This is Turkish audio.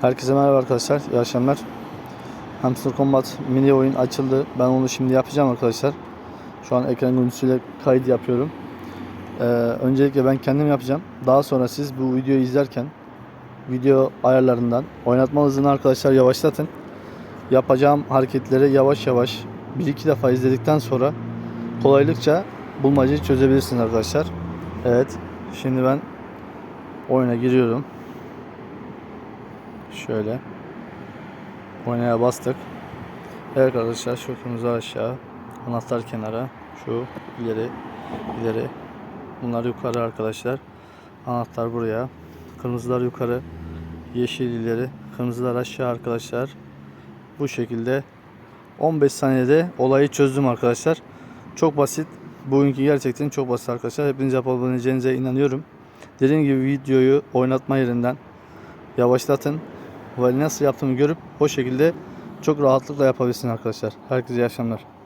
Herkese merhaba arkadaşlar. İyi akşamlar. Hamster Combat mini oyun açıldı. Ben onu şimdi yapacağım arkadaşlar. Şu an ekran görüntüsüyle kayıt yapıyorum. Ee, öncelikle ben kendim yapacağım. Daha sonra siz bu videoyu izlerken video ayarlarından oynatma hızını arkadaşlar yavaşlatın. Yapacağım hareketleri yavaş yavaş bir iki defa izledikten sonra kolaylıkça bulmacayı çözebilirsiniz arkadaşlar. Evet. Şimdi ben oyuna giriyorum. Şöyle. Oynaya bastık. Evet arkadaşlar kırmızı aşağı. Anahtar kenara. Şu ileri. ileri. Bunlar yukarı arkadaşlar. Anahtar buraya. Kırmızılar yukarı. Yeşil ileri. Kırmızılar aşağı arkadaşlar. Bu şekilde 15 saniyede olayı çözdüm arkadaşlar. Çok basit. Bugünkü gerçekten çok basit arkadaşlar. Hepiniz yapabileceğinize inanıyorum. Dediğim gibi videoyu oynatma yerinden yavaşlatın ve nasıl yaptığımı görüp o şekilde çok rahatlıkla yapabilirsiniz arkadaşlar. Herkese iyi akşamlar.